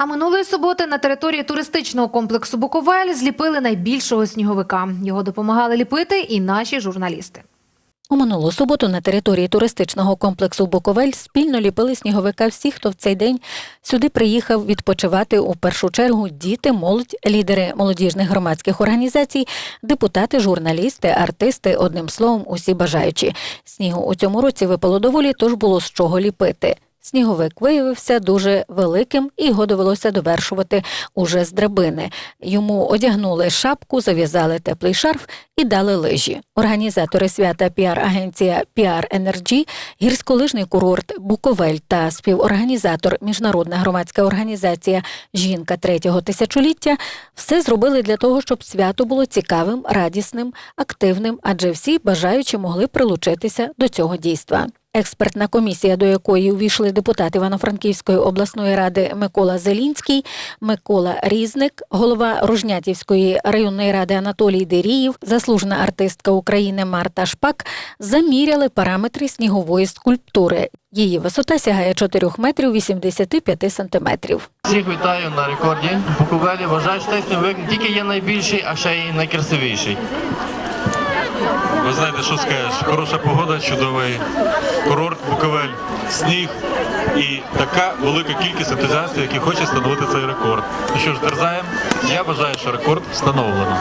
А минулої суботи на території туристичного комплексу Буковель зліпили найбільшого сніговика. Його допомагали ліпити і наші журналісти. У минулу суботу на території туристичного комплексу Буковель спільно ліпили сніговика всі, хто в цей день сюди приїхав відпочивати у першу чергу діти, молодь, лідери молодіжних громадських організацій, депутати, журналісти, артисти, одним словом, усі бажаючі. Снігу у цьому році випало доволі, тож було з чого ліпити. Сніговик виявився дуже великим і його довелося довершувати уже з драбини. Йому одягнули шапку, зав'язали теплий шарф і дали лижі. Організатори свята піар-агенція PR Energy, гірськолижний курорт Буковель та співорганізатор Міжнародна громадська організація Жінка третього тисячоліття все зробили для того, щоб свято було цікавим, радісним, активним, адже всі бажаючі могли прилучитися до цього дійства. Експертна комісія, до якої увійшли депутати Івано-Франківської обласної ради Микола Зелінський, Микола Різник, голова Ружнятівської районної ради Анатолій Деріїв, заслужена артистка України Марта Шпак, заміряли параметри снігової скульптури. Її висота сягає 4 метрів 85 сантиметрів. Всіх вітаю на рекорді. Буковелі вважаю, що цей сніговик не тільки є найбільший, а ще й найкрасивіший. Ви знаєте, що скажеш? Хороша погода, чудовий курорт, Буковель, сніг і така велика кількість ентузіастів, які хочуть встановити цей рекорд. Ну що ж, дерзаємо. Я вважаю, що рекорд встановлено.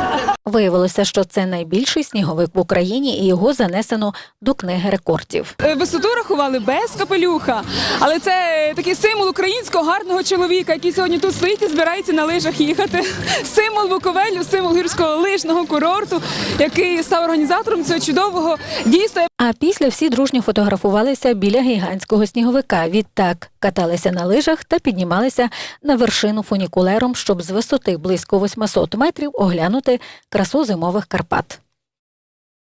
Виявилося, що це найбільший сніговик в Україні, і його занесено до книги рекордів. Е, Висоту рахували без капелюха, але це такий символ українського гарного чоловіка, який сьогодні тут стоїть і збирається на лижах їхати. Символ Буковелю, символ гірського лижного курорту, який став організатором цього чудового дійства. А після всі дружньо фотографувалися біля гігантського сніговика. Відтак каталися на лижах та піднімалися на вершину фунікулером, щоб з висоти близько 800 метрів оглянути красу зимових Карпат.